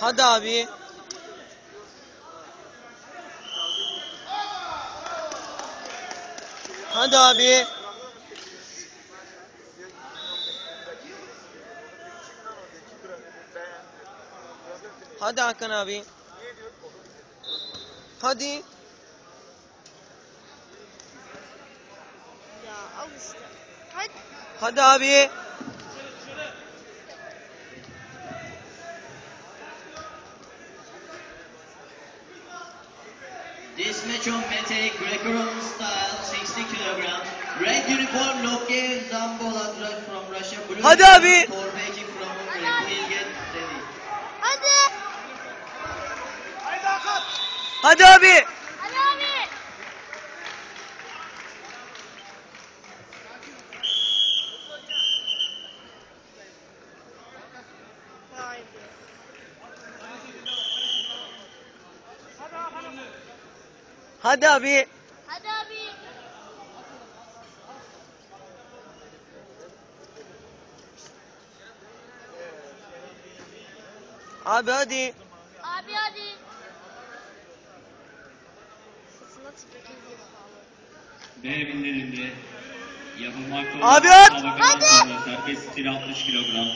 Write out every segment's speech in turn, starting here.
Hadi abi. Hadi abi. Hadi Hakan abi. Hadi. Ya al işte. Hadi. Hadi abi. This match on Mete Greco-Roman style, 60 kilograms. Red uniform, Loke Zambola from Russia. Blue Hadi abi. Torbeki from Hungary. Please get ready. Hadi. Hadi abi. Hadi abi. Hadi abi. Hadi abi. Abi hadi. Abi hadi. Devrimlerinde yapılmakta olan Abi at! Hadi! serbest stil 60 kilogram.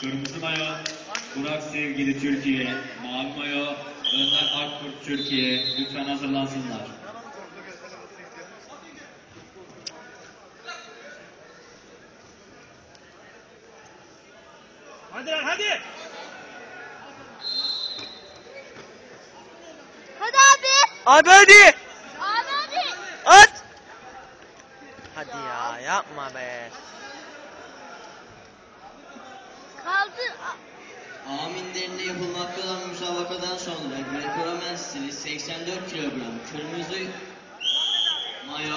Kırmızı mayo Burak Sevgili Türkiye, mavi mayo Önder Akkurt Türkiye. Lütfen hazırlansınlar. Hadi lan hadi. Hadi abi. Abi hadi. Abi hadi. At. Hadi ya yapma be. Aminlerinde yapılmakta olan müsabakadan sonra Greco-Roman stili 84 kilogram. Kırmızı mayo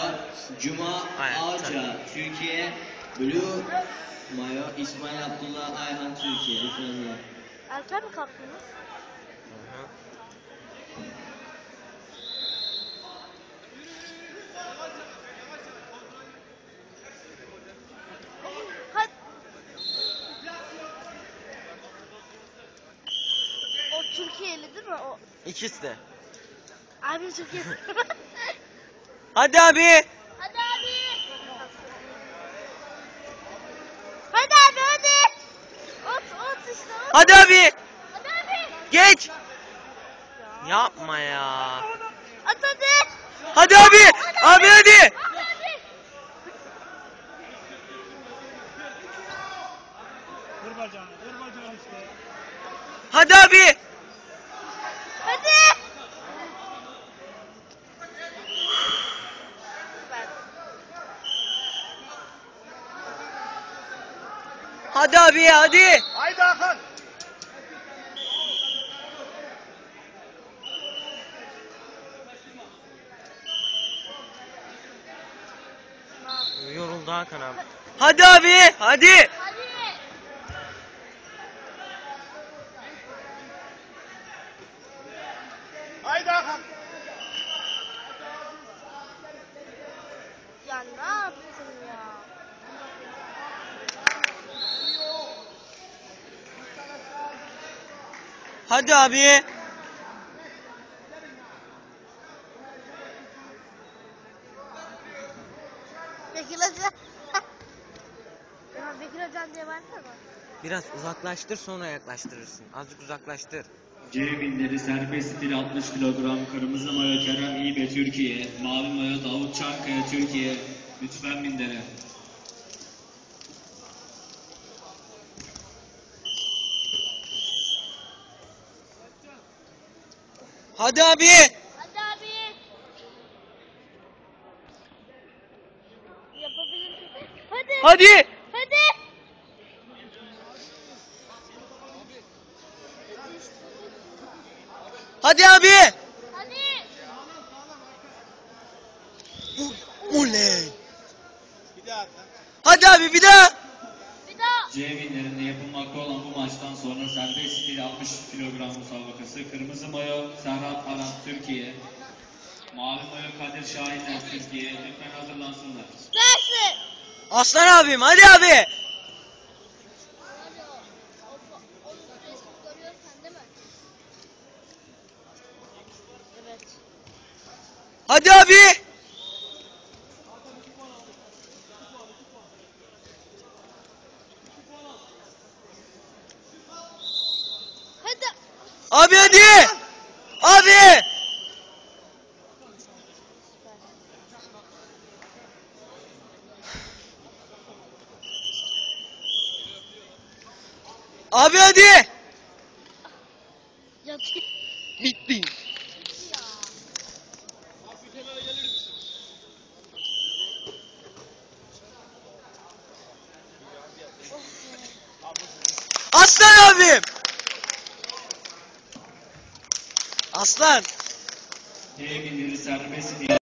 Cuma Aynen, Ağca Türkiye. Blue mayo İsmail Abdullah Ayhan Türkiye. Hazırlan. Erken mi kalktınız? Hadi. O Mi? O İkisi de. abim Türkiye. Hadi abi. hadi abi. Hadi abi hadi. Ot ot işte ot. Hadi abi. Hadi abi. Geç. Yapma ya. At hadi. Hadi abi. Abi hadi. Hadi abi. Vur bacağını. Vur bacağını işte. Hadi abi. Hadi. Süper. Hadi abi hadi. Haydi Hakan. Yoruldu Hakan abi. Hadi abi. Hadi. Hadi. Haydi Hakan. Ya ne yaptın ya? Hadi abi. Bekir Hoca. Ya Bekir Hocam diye varsana. Biraz uzaklaştır sonra yaklaştırırsın. Azıcık uzaklaştır. C binleri serbest stil 60 kilogram. Kırmızı mayo Kerem İbe Türkiye. Mavi mayo Davut Çankaya Türkiye. Lütfen mindere. Hadi abi. Hadi abi. Yapabilirsin. Hadi. Hadi. Hadi. Hadi abi. Hadi. Oley. Bir daha. Hadi abi bir daha. C evinde yapılmakta olan bu maçtan sonra serbest stil 60 kilogram müsabakası. Kırmızı mayo Serhat Arat Türkiye. Mavi mayo Kadir Şahinler Türkiye. Lütfen hazırlansınlar. Versin. Aslan abim hadi abi. Hadi abi. Abi hadi. Abi. Abi hadi. Bitti. Aslan abim. Aslan.